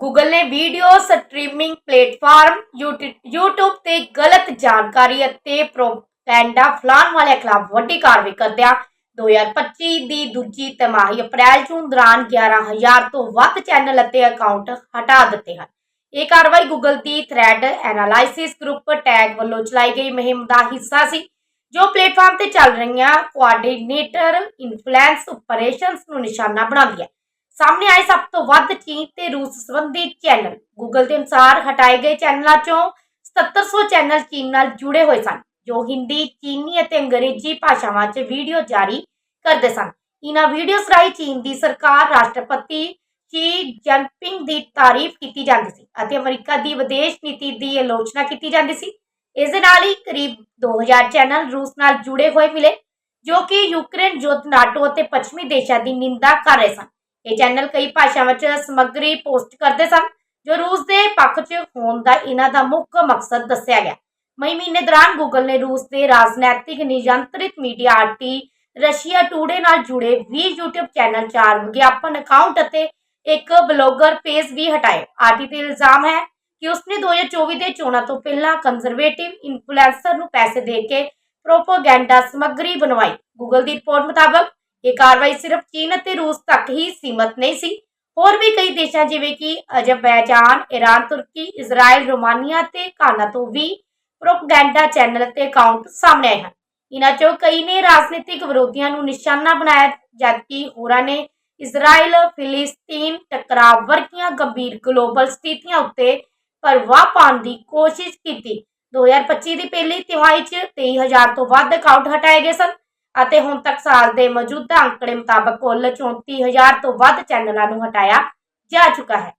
Google ਨੇ video streaming platform YouTube ਤੇ ਗਲਤ ਜਾਣਕਾਰੀ ਅਤੇ ਪ੍ਰੋਪਗੈਂਡਾ ਫੈਲਾਉਣ ਵਾਲਿਆਂ ਖਿਲਾਫ ਵੱਡੀ ਕਾਰਵਾਈ ਕਰਦਿਆਂ 2025 ਦੀ ਦੂਜੀ ਤਿਮਾਹੀ ਅਪ੍ਰੈਲ ਜੂਨ ਦੌਰਾਨ 11000 ਤੋਂ ਵੱਧ ਚੈਨਲ ਅਤੇ ਅਕਾਊਂਟ ਹਟਾ ਦਿੱਤੇ ਹਨ। ਇਹ ਕਾਰਵਾਈ ਗੂਗਲ ਦੀ ਥ੍ਰੈਡ ਐਨਾਲਾਈਸਿਸ ਗਰੁੱਪ ਟੈਗ ਵੱਲੋਂ ਚਲਾਈ ਗਈ ਮੁਹਿੰਮ ਦਾ ਹਿੱਸਾ ਸੀ, ਜੋ ਪਲੇਟਫਾਰਮ ਤੇ ਚੱਲ ਰਹੀਆਂ ਕੋਆਰਡੀਨੇਟਰ ਇਨਫਲੂਐਂਸ ਆਪਰੇਸ਼ਨਸ ਨੂੰ ਨਿਸ਼ਾਨਾ ਬਣਾਉਂਦੀ ਹੈ। ਸਾਹਮਣੇ ਆਏ ਸਭ ਤੋਂ ਵੱਧ ਚੀਨ ਤੇ ਰੂਸ ਸੰਬੰਧੀ ਚੈਨਲ। ਗੂਗਲ ਦੇ ਅਨੁਸਾਰ ਹਟਾਏ ਗਏ ਚੈਨਲਾਂ ਚੋਂ 7700 ਚੈਨਲ ਚੀਨ ਨਾਲ ਜੁੜੇ ਹੋਏ ਸਨ, ਜੋ ਹਿੰਦੀ, ਚੀਨੀ ਅਤੇ ਅੰਗਰੇਜ਼ੀ ਭਾਸ਼ਾਵਾਂ 'ਚ ਵੀਡੀਓ ਜਾਰੀ ਕਰਦੇ ਸਨ। ਇਹਨਾਂ ਵੀਡੀਓਜ਼ ਰਾਹੀਂ ਚੀਨ ਦੀ ਸਰਕਾਰ, ਰਾਸ਼ਟਰਪਤੀ ਸ਼ੀ ਜਨਪਿੰਗ ਦੀ ਤਾਰੀਫ ਕੀਤੀ ਜਾਂਦੀ ਸੀ ਅਤੇ ਅਮਰੀਕਾ ਦੀ ਵਿਦੇਸ਼ ਨੀਤੀ ਦੀ ਆਲੋਚਨਾ ਕੀਤੀ ਜਾਂਦੀ ਸੀ। ਇਸ ਦੇ ਨਾਲ ਹੀ ਕਰੀਬ 2000 ਚੈਨਲ ਰੂਸ ਨਾਲ ਜੁੜੇ ਹੋਏ ਮਿਲੇ, ਜੋ ਕਿ ਯੂਕਰੇਨ, ਯੁੱਧ, ਨਾਟੋ ਅਤੇ ਪੱਛਮੀ ਦੇਸ਼ਾਂ ਦੀ ਨਿੰਦਾ ਕਰ ਰਹੇ ਸਨ। ਇਹ ਚੈਨਲ ਕਈ ਭਾਸ਼ਾਵਾਂ 'ਚ ਸਮੱਗਰੀ ਪੋਸਟ ਕਰਦੇ ਸਨ, ਜੋ ਰੂਸ ਦੇ ਪੱਖ 'ਚ ਹੋਣ ਦਾ ਇਹਨਾਂ ਦਾ ਮੁੱਖ ਮਕਸਦ ਦੱਸਿਆ ਗਿਆ। ਮਈ ਮਹੀਨੇ ਦੌਰਾਨ ਗੂਗਲ ਨੇ ਰੂਸ ਦੇ ਰਾਜਨੀਤਿਕ ਨਿਯੰਤਰਿਤ ਮੀਡੀਆ ਆਰਟੀ ਰਸ਼ੀਆ ਟੂਡੇ ਨਾਲ ਜੁੜੇ 20 YouTube ਚੈਨਲ ਚਾਰ ਵਿਗਿਆਪਨ ਅਕਾਊਂਟ ਅਤੇ ਇੱਕ ਬਲੌਗਰ ਪੇਜ ਵੀ ਹਟਾਏ। ਆਰਟੀ ਤੇ ਇਲਜ਼ਾਮ ਹੈ ਕਿ ਉਸਨੇ 2024 ਦੇ ਚੋਣਾਂ ਤੋਂ ਪਹਿਲਾਂ ਕੰਜ਼ਰਵੇਟਿਵ ਇਨਫਲੂਐਂਸਰ ਨੂੰ ਪੈਸੇ ਦੇ ਕੇ ਪ੍ਰੋਪਗੈਂਡਾ ਸਮੱਗਰੀ ਬਣਵਾਈ। ਗੂਗਲ ਦੀ ਰਿਪੋਰਟ ਮੁਤਾਬਕ ਇਹ ਕਾਰਵਾਈ ਸਿਰਫ ਚੀਨ ਅਤੇ ਰੂਸ ਤੱਕ ਹੀ ਸੀਮਤ ਨਹੀਂ ਸੀ। ਹੋਰ ਵੀ ਕਈ ਦੇਸ਼ਾਂ ਜਿਵੇਂ ਕਿ Azerbaijan Iran Turkey, Israel, Romania ਤੇ ਕਾਨਾ ਤੋਂ ਵੀ ਪ੍ਰੋਪਗੈਂਡਾ ਚੈਨਲ ਅਤੇ ਅਕਾਊਂਟ ਸਾਹਮਣੇ ਆਏ ਹਨ। ਇਹਨਾਂ ਚੋਂ ਕਈ ਨੇ ਰਾਜਨੀਤਿਕ ਵਿਰੋਧੀਆਂ ਨੂੰ ਨਿਸ਼ਾਨਾ ਬਣਾਇਆ, ਜਦਕਿ ਹੋਰਾਂ ਨੇ ਇਜ਼ਰਾਈਲ, ਫਿਲਿਸਤੀਨ ਟਕਰਾਅ ਵਰਗੀਆਂ ਗੰਭੀਰ ਗਲੋਬਲ ਸਥਿਤੀਆਂ ਉੱਤੇ ਪ੍ਰਭਾਵ ਪਾਉਣ ਦੀ ਕੋਸ਼ਿਸ਼ ਕੀਤੀ। 2025 ਦੀ ਪਹਿਲੀ ਤਿਮਾਹੀ 'ਚ 23000 ਤੋਂ ਵੱਧ ਅਕਾਊਂਟ ਹਟਾਏ ਗਏ ਸਨ। ਅਤੇ ਹੁਣ ਤੱਕ ਸਾਲ ਦੇ ਮੌਜੂਦਾ ਅੰਕੜੇ ਮੁਤਾਬਕ ਕੁੱਲ 34000 ਤੋਂ ਵੱਧ ਚੈਨਲਾਂ ਨੂੰ ਹਟਾਇਆ ਜਾ ਚੁੱਕਾ ਹੈ।